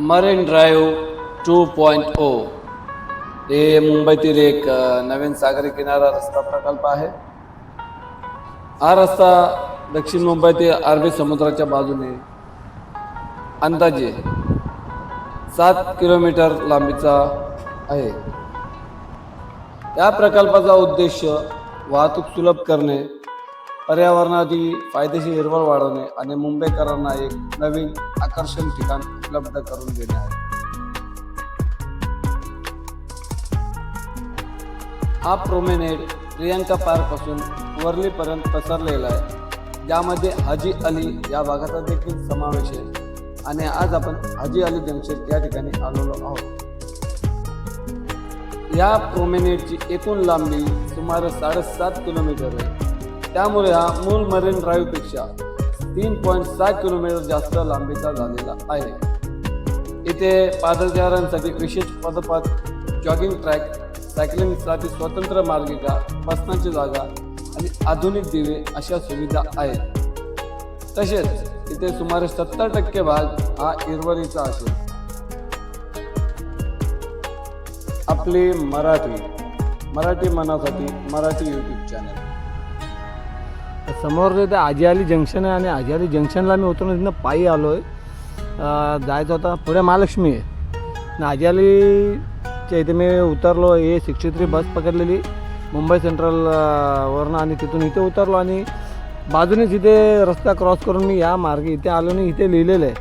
Marine Drive two point O हे मुंबईतील एक नवीन सागरी किनारा रस्ता प्रकल्प आहे. हा रस्ता दक्षिण मुंबईतील अरबी समुद्राच्या बाजूने अंदाजे सात किलोमीटर लांबीचा आहे. या प्रकल्पाचा उद्देश वाहतूक सुलभ करणे पर्यावरणाची फायदेशीर हिरवळ वाढवणे आणि मुंबईकरांना एक नवीन आकर्षण ठिकाण उपलब्ध करून देणे आहे. हा प्रोमेनेड प्रियांका पार्कपासून वर्लीपर्यंत पसरलेला आहे. ज्यामध्ये हाजी अली या भागाचा देखील समावेश आहे आणि आज आपण हाजी अली जंक्शन या ठिकाणी आलेलो आहोत. या प्रोमेनेडची एकूण लांबी सुमारे साडेसात किलोमीटर आहे. त्यामुळे हा मूल मरीन ड्राईव्हपेक्षा तीन पॉईंट सहा किलोमीटर जास्त लांबीचा झालेला आहे. इथे पादचाऱ्यांसाठी विशेष पदपथ जॉगिंग ट्रॅक सायकलिंगसाठी स्वतंत्र मार्गिका बसण्याची जागा आणि आधुनिक दिवे अशा सुविधा आहेत. तसेच इथे सुमारे सत्तर टक्के भाग हा हिरवळीचा असेल आपली मराठी मराठी मनासाठी मराठी यूट्यूब चॅनल समोर ते आजी आली जंक्शन आहे आणि आजी आली जंक्शनला मी उतरून तिथनं पायी आलो आहे जायचं होता पुढे महालक्ष्मी आहे. आणि आजी आलीच्या इथे मी उतरलो ए सिक्स्टी थ्री बस पकडलेली. मुंबई सेंट्रल आणि तिथून इथे उतरलो आणि बाजूनेच इथे रस्ता क्रॉस करून मी या मार्गे इथे आलो आणि इथे लिहिलेलं आहे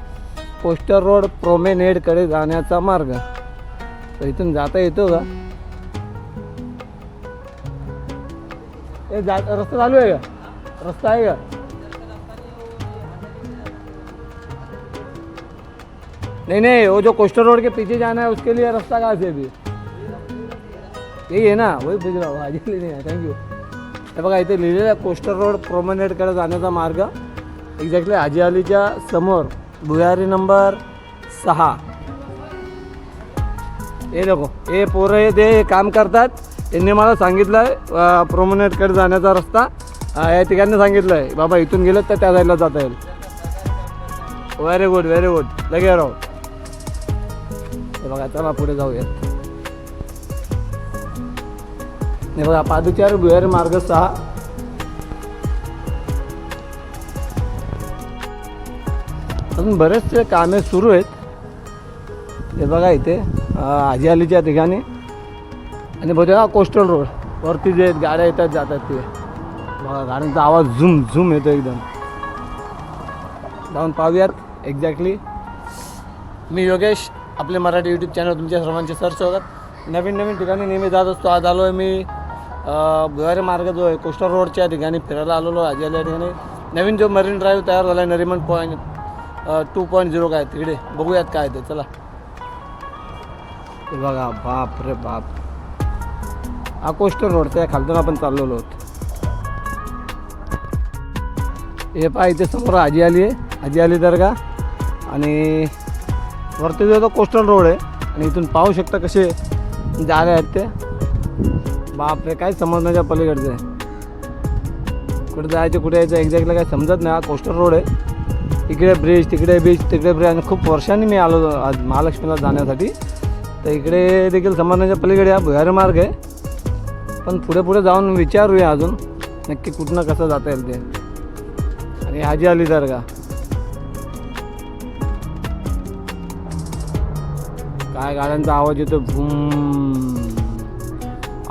पोस्टर रोड प्रोमेनेडकडे जाण्याचा मार्ग. तर इथून जाता येतो का? ए जा रस्ता चालू आहे का? रस्ता आहे का? नहीं नहीं वो जो कोस्टर रोड के पीछे जाना है उसके लिए रास्ता कहाँ से भी यही आहे ना वही पूछ रहा हूँ आजी नाही आहे थँक्यू हे बघा इथे लिहिलेलं आहे कोस्टर रोड प्रोमनेटकडे जाण्याचा मार्ग. एक्झॅक्टली हाजी अलीच्या समोर भुयारी नंबर सहा. हे नको हे पोरं हे ते काम करतात. त्यांनी मला सांगितलं आहे प्रोमनेटकडे जाण्याचा रस्ता. हा या ठिकाणी सांगितलं आहे बाबा इथून गेलं तर त्या साईडला जाता येईल. व्हेरी गुड व्हेरी गुड लगे राहू हे बघा चला पुढे जाऊया. हे बघा पादुचार भुयारी मार्ग सहा. अजून बरेचसे कामे सुरू आहेत. हे बघा इथे आजी अलीच्या ठिकाणी. आणि बहुतेक हा कोस्टल रोड वरती जे गाड्या येतात जातात ते. बघा गाड्यांचा आवाज झूम झूम येतो एकदम. जाऊन पाहूयात एक्झॅक्टली मी योगेश आपले मराठी यूट्यूब चॅनल तुमच्या सर्वांचे सर्च होतात नवीन नवीन ठिकाणी नेहमी जात असतो. आज आलो आहे मी अं, भुयारी मार्ग जो आहे कोस्टर रोडच्या ठिकाणी फिरायला आलेलो आहे. आजी या ठिकाणी नवीन जो मरीन ड्राईव्ह तयार झाला आहे Nariman point two point zero काय तिकडे बघूयात काय ते. चला. बघा बाप रे बाप. हा कोस्टर रोडचा आहे खालतून आपण चाललेलो आहोत. हे पहा इथे समोर आजी आली आहे. आजी आली दर्गा आणि वरती जो तो कोस्टल रोड आहे आणि इथून पाहू शकता कसे जागा आहेत ते. बापरे काय समजण्याच्या पलीकडचं. आहे कुठे जायचं कुठे यायचं एक्झॅक्टली काय समजत नाही. हा कोस्टल रोड आहे. इकडे ब्रिज तिकडे बीच तिकडे ब्रिज आणि खूप वर्षांनी मी आलो आज महालक्ष्मीला जाण्यासाठी. तर इकडे देखील समजण्याच्या पलीकडे हा भुयारी मार्ग आहे. पण पुढे पुढे जाऊन विचारूया अजून नक्की कुठनं कसं जाता येईल ते. आणि हाजी अली दर्गा. काय गाड्यांचा आवाज येतो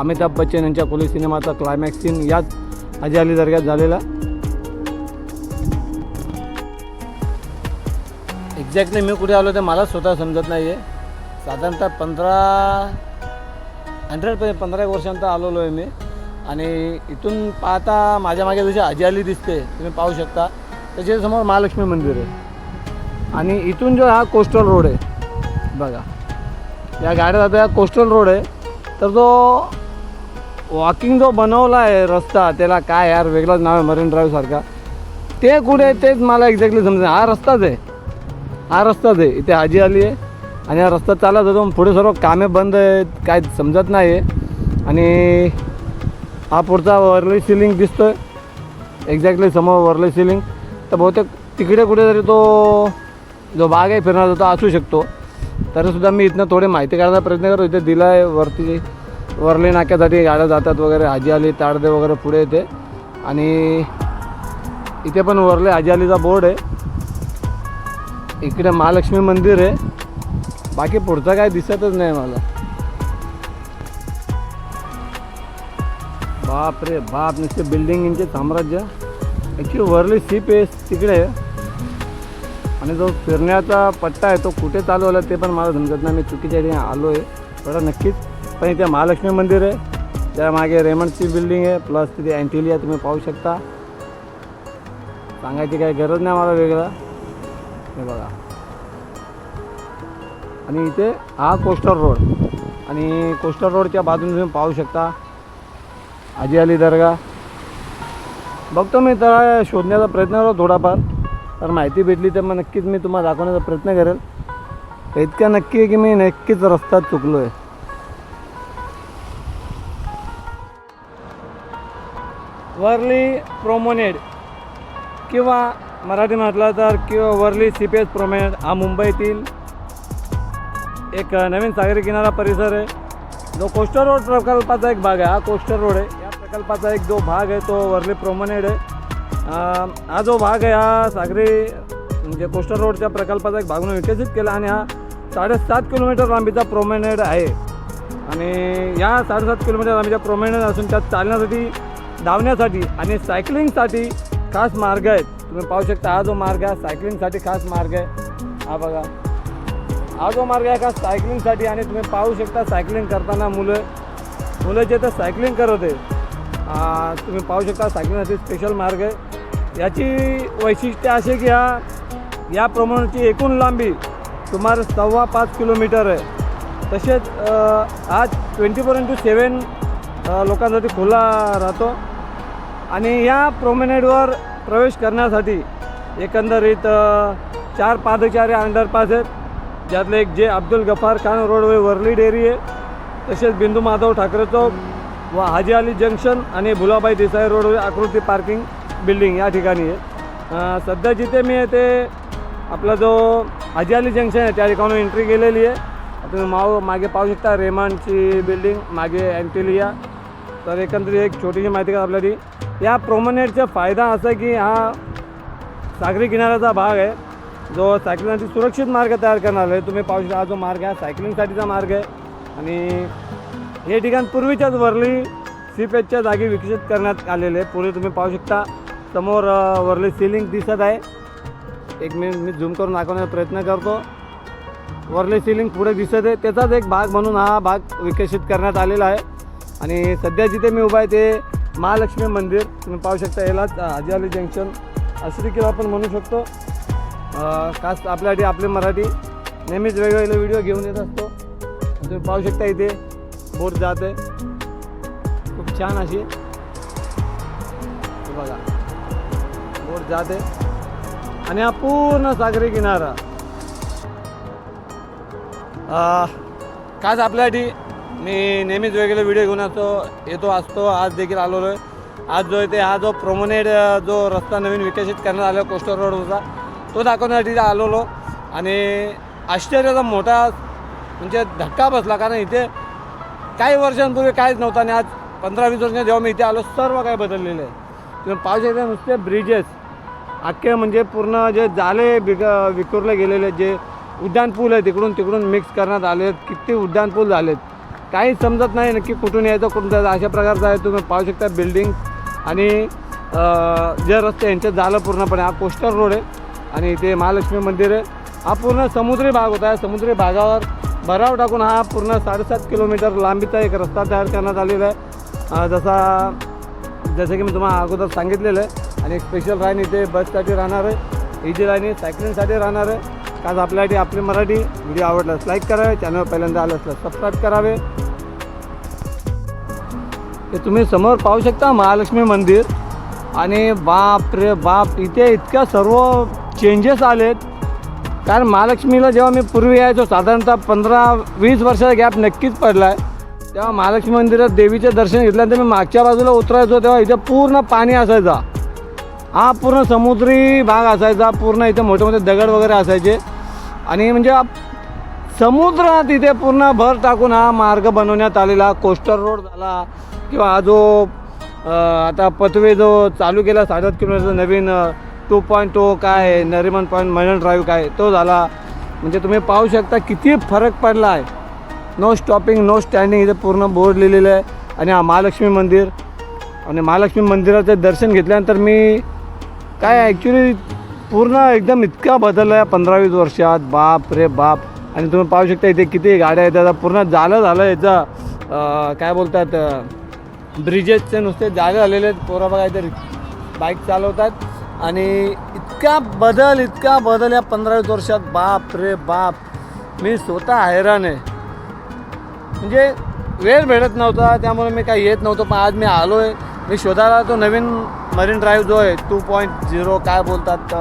अमिताभ बच्चन यांच्या कोली सिनेमाचा क्लायमॅक्स सीन याच हाजी अली दर्ग्यात झालेला. एक्झॅक्टली मी कुठे आलो ते मला स्वतः समजत नाही आहे साधारणतः पंधरा हंड्रेड पंधरा एक वर्षांचा आलेलो आहे मी. आणि इथून पाहता माझ्या मागे जशी आजी आली दिसते तुम्ही पाहू शकता. त्याच्यासमोर महालक्ष्मी मंदिर आहे. आणि इथून जो हा कोस्टल रोड आहे बघा. या गाड्या जातो या कोस्टल रोड आहे. तर जो वॉकिंग जो बनवला आहे रस्ता त्याला काय यार वेगळंच नाव आहे मरीन ड्राईव्हसारखा ते कुठे आहे तेच मला एक्झॅक्टली समजत नाही. हा रस्ताच आहे. हा रस्ताच आहे. इथे हाजी आली आहे. आणि हा रस्ता चालत होतो पुढे सर्व कामे बंद आहेत काय समजत नाही आहे आणि हा पुढचा वरली सिलिंग आहे एक्झॅक्टली समोर वरली सिलिंग तर बहुतेक तिकडे कुठेतरी तो जो बाग आहे फिरणारा तो असू शकतो. तरीसुद्धा मी इथनं थोडी माहिती काढायचा प्रयत्न करतो. इथे दिला आहे वरती वरली नाक्यासाठी गाड्या जातात वगैरे. हाजी आली ताडदे वगैरे पुढे येते. आणि इथे पण वरले हाजी अलीचा बोर्ड आहे. इकडे महालक्ष्मी मंदिर आहे. बाकी पुढचं काय दिसतच नाही मला. बाप रे बाप नुसते बिल्डिंगचे साम्राज्य. ॲक्च्युली वरली सीप आहे तिकडे आणि जो फिरण्याचा पट्टा आहे तो कुठे चालू आला ते पण मला समजत नाही. मी चुकीच्या ठिकाणी आलो आहे थोडं नक्कीच. पण इथे महालक्ष्मी मंदिर आहे. त्यामागे रेमंडची बिल्डिंग आहे. प्लस तिथे अँटिलिया तुम्ही पाहू शकता. सांगायची काही गरज नाही मला वेगळा. हे बघा. आणि इथे हा कोस्टर रोड आणि कोस्टर रोडच्या बाजूने तुम्ही पाहू शकता. आजी अली दर्गा. बघतो मी तर शोधण्याचा प्रयत्न करतो थोडाफार. तर माहिती भेटली तर मग नक्कीच मी तुम्हाला दाखवण्याचा प्रयत्न करेल. इतक्या इतकं नक्की आहे की मी नक्कीच रस्त्यात चुकलो आहे वर्ली प्रोमोनेड किंवा मराठी म्हटलं तर किंवा वर्ली सी पी एस हा मुंबईतील एक नवीन सागरी किनारा परिसर आहे. जो कोस्टर रोड प्रकल्पाचा एक भाग आहे. हा कोस्टर रोड आहे. प्रकल्पाचा एक जो भाग आहे तो वर्ली प्रोमनेड आहे. हा जो भाग आहे हा सागरी म्हणजे कोस्टर रोडच्या प्रकल्पाचा एक भाग म्हणून विकसित केला आणि हा साडेसात किलोमीटर लांबीचा प्रोमेनेड आहे. आणि या साडेसात किलोमीटर लांबीच्या प्रोमेनेड असून त्यात चालण्यासाठी धावण्यासाठी आणि सायकलिंगसाठी खास मार्ग आहेत. तुम्ही पाहू शकता हा जो मार्ग आहे सायकलिंगसाठी खास मार्ग आहे. हा बघा. हा जो मार्ग आहे का सायकलिंगसाठी आणि तुम्ही पाहू शकता सायकलिंग करताना मुलं मुलं जे तर सायकलिंग करत आहे तुम्ही पाहू शकता सायकलिंगसाठी स्पेशल मार्ग आहे. याची वैशिष्ट्य असे की हा या प्रमाणाची एकूण लांबी सुमारे सव्वा पाच किलोमीटर आहे. तसेच आज ट्वेंटी फोर इंटू सेवन लोकांसाठी खुला राहतो. आणि या प्रोमेनेडवर प्रवेश करण्यासाठी एकंदरीत चार पादचारी अंडरपास आहेत. ज्यातले एक जे अब्दुल गफार खान रोडवे वरली डेअरी आहे. तसेच बिंदू माधव ठाकरे चौक व हाजी अली जंक्शन आणि Bhulabhai Desai road Akruti parking building या ठिकाणी आहे. सध्या जिथे मी आहे ते आपला जो हाजी अली जंक्शन आहे त्या ठिकाणून एंट्री केलेली आहे. तुम्ही माव मागे पाहू शकता रेमांडची बिल्डिंग मागे अँटिलिया तर एकंदरीत एक छोटीशी माहिती का आपल्याला या प्रोमनेटचा फायदा असा की हा सागरी किनाऱ्याचा भाग आहे. जो सायकलिंगसाठी सुरक्षित मार्ग तयार करणार आहे. तुम्ही पाहू शकता हा जो मार्ग आहे सायकलिंगसाठीचा मार्ग आहे. आणि हे ठिकाण पूर्वीच्याच वरली सीपेजच्या जागी विकसित करण्यात आलेले आहे. पुढे तुम्ही पाहू शकता. समोर वरली सिलिंग दिसत आहे. एक मिनिट मी झूम करून दाखवण्याचा प्रयत्न करतो. वरली सिलिंग पुढे दिसत आहे. त्याचाच एक भाग म्हणून हा भाग विकसित करण्यात आलेला आहे. आणि सध्या जिथे मी उभा आहे ते महालक्ष्मी मंदिर. तुम्ही पाहू शकता यालाच हाजी जंक्शन असं देखील आपण म्हणू शकतो. कास्ट खास आपल्यासाठी आपले मराठी. नेहमीच वेगवेगळे व्हिडिओ घेऊन येत असतो. तुम्ही पाहू शकता इथे. बोट जात. आहे खूप छान अशी. बघा. बोट जात. आहे आणि हा पूर्ण सागरी किनारा. अ, खास आपल्यासाठी मी नेहमीच वेगवेगळे व्हिडिओ घेऊन असतो येतो असतो आज देखील आलेलो आहे आज जो आहे ते हा जो प्रोमोनेड जो रस्ता नवीन विकसित करण्यात आला कोस्टर रोड होता तो दाखवण्यासाठी आलेलो. आणि आश्चर्याचा मोठा म्हणजे धक्का बसला. कारण इथे काही वर्षांपूर्वी काहीच नव्हतं आणि आज पंधरा वीस वर्षांनी जेव्हा मी इथे आलो सर्व काही बदललेलं आहे. तुम्ही पाहू शकता नुसते ब्रिजेस अख्खे म्हणजे पूर्ण जे जाले बिग विखुरले गेलेले जे उड्डाण पूल आहे तिकडून तिकडून मिक्स करण्यात आले आहेत. किती उड्डाण पूल झालेत. काहीच समजत नाही नक्की कुठून यायचं कुठून जायचं. अशा प्रकारचं आहे. तुम्ही पाहू शकता बिल्डिंग आणि जे रस्ते यांच्यात झालं पूर्णपणे. हा कोस्टर रोड आहे. आणि इथे महालक्ष्मी मंदिर आहे. हा पूर्ण समुद्री भाग होता. या समुद्री भागावर भराव टाकून हा पूर्ण साडेसात किलोमीटर लांबीचा एक रस्ता तयार करण्यात आलेला आहे. जसा जसं की मी तुम्हाला अगोदर सांगितलेलं आहे आणि एक स्पेशल राईन इथे बससाठी राहणार आहे. इजी लाईन सायकलिंगसाठी राहणार आहे. काज आपल्यासाठी आपली मराठी व्हिडिओ आवडल्यास लाईक करावे चॅनल पहिल्यांदा आलं असल्यास सबस्क्राईब करावे. ते तुम्ही समोर पाहू शकता महालक्ष्मी मंदिर. आणि बाप रे बाप इथे इतक्या सर्व चेंजेस आलेत. कारण महालक्ष्मीला जेव्हा मी पूर्वी यायचो साधारणतः पंधरा वीस वर्षाचा गॅप नक्कीच पडला आहे तेव्हा महालक्ष्मी मंदिरात देवीचे दर्शन घेतल्यानंतर मी मागच्या बाजूला उतरायचो तेव्हा इथे पूर्ण पाणी असायचा. हा पूर्ण समुद्री भाग असायचा पूर्ण इथे मोठे मोठे दगड वगैरे असायचे. आणि म्हणजे समुद्रात इथे पूर्ण भर टाकून हा मार्ग बनवण्यात आलेला कोस्टर रोड झाला किंवा हा जो आता पथवे जो चालू केला साडेसात किलोमीटरचा नवीन टू पॉईंट टू काय आहे, नरिमन पॉईंट मरीन ड्राईव्ह काय तो झाला. म्हणजे तुम्ही पाहू शकता किती फरक पडला आहे. नो स्टॉपिंग नो स्टँडिंग इथे पूर्ण बोर्ड लिहिलेलं आहे. आणि हा महालक्ष्मी मंदिर. आणि महालक्ष्मी मंदिराचं दर्शन घेतल्यानंतर मी काय ॲक्च्युली पूर्ण एकदम इतका बदलला आहे पंधरा वीस वर्षात. बाप रे बाप. आणि तुम्ही पाहू शकता इथे किती गाड्या आहेत पूर्ण झालं झालं याचा काय बोलतात ब्रिजेसचे नुसते जागे झालेले आहेत. पोरं बघा इथे बाईक चालवतात. आणि इतका बदल इतका बदल या पंधरा वीस वर्षात. बाप रे बाप. मी स्वतः हैराण आहे. म्हणजे वेळ भेटत नव्हता त्यामुळे मी काही येत नव्हतो पण आज मी आलो आहे मी शोधायला तो नवीन मरीन ड्राईव्ह जो आहे टू पॉईंट झिरो काय बोलतात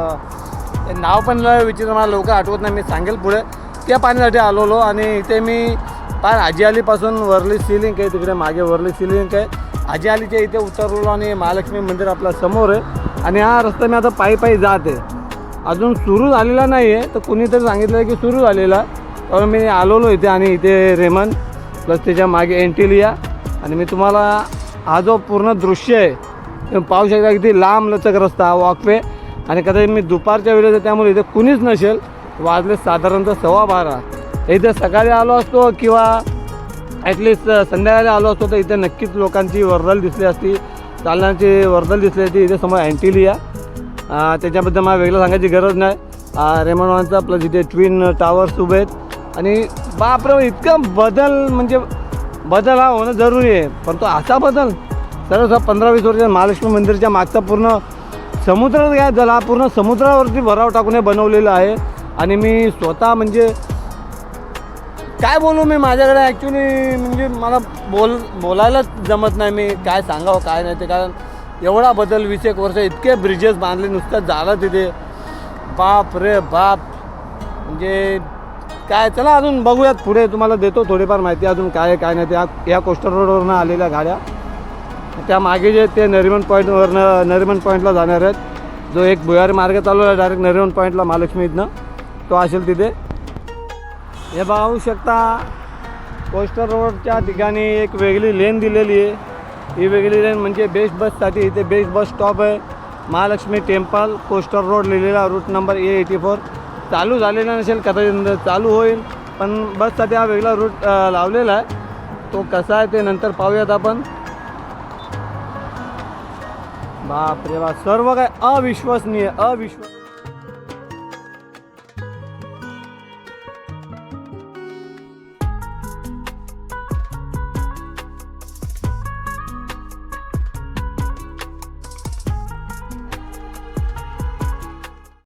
ते नाव पण लय विचित्र मला लवकर आठवत नाही मी सांगेल पुढे. त्या पाण्यासाठी आलोलो आणि इथे मी पार आजी अलीपासून वरली सिलिंग आहे तिकडे मागे वरली सिलिंग आहे. आजी अलीच्या इथे उतरलो आणि महालक्ष्मी मंदिर आपल्यासमोर आहे. आणि हा रस्ता मी आता पायी पायी जात. आहे अजून सुरू झालेला नाही आहे तर कुणीतरी सांगितलं की सुरू झालेला. कारण मी आलोलो इथे आणि इथे रेमन प्लस त्याच्यामागे एंटिलिया. आणि मी तुम्हाला हा जो पूर्ण दृश्य आहे तुम्ही पाहू शकता किती लांब लचक रस्ता वॉकवे आणि कदाचित मी दुपारच्या वेळेस त्यामुळे इथे कुणीच नसेल. वाजले साधारणतः सव्वा बारा. इथे सकाळी आलो असतो किंवा ॲटलिस्ट संध्याकाळी आलो असतो तर इथे नक्कीच लोकांची वर्दळ दिसली असती. चालण्याचे वर्दल दिसल्याची असती इथे समोर अँटिलिया. त्याच्याबद्दल मला वेगळं सांगायची गरज नाही. रेमनवानचा प्लस इथे ट्विन टावर्स उभे आहेत. आणि बापरे इतका बदल म्हणजे बदल हा होणं जरुरी आहे. परंतु असा बदल सर्व पंधरा वीस वर्ष महालक्ष्मी मंदिरच्या मागचा पूर्ण समुद्र काय झाला हा पूर्ण समुद्रावरती भराव टाकून हे बनवलेलं आहे. आणि मी स्वतः म्हणजे काय बोलू मी माझ्याकडे ॲक्च्युली म्हणजे मला बोल बोलायलाच जमत नाही. मी काय सांगावं काय नाही ते. कारण एवढा बदल वीस एक वर्ष इतके ब्रिजेस बांधले नुसतं झालं तिथे. बाप रे बाप. म्हणजे काय चला अजून बघूयात पुढे. तुम्हाला देतो थोडीफार माहिती अजून काय आहे काय नाही. त्या या कोस्टर रोडवरनं आलेल्या गाड्या. त्या मागे जे ते नरिमन पॉईंटवरनं नरिमन पॉईंटला जाणार आहेत. जो एक भुयारी मार्ग चालू आहे डायरेक्ट नरिमन पॉईंटला महालक्ष्मी इथनं. तो असेल तिथे. हे पाहू शकता कोस्टर रोडच्या ठिकाणी एक वेगळी लेन दिलेली आहे. ही वेगळी लेन म्हणजे बेस्ट बससाठी इथे बेस्ट बस स्टॉप आहे. महालक्ष्मी टेम्पल कोस्टर रोड लिहिलेला route number A eighty four चालू झालेला नसेल कदाचित चालू होईल पण बससाठी हा वेगळा रूट लावलेला आहे. तो कसा आहे ते नंतर पाहूयात आपण. बाप रे बाप सर्व काय अविश्वसनीय अविश्वसनीय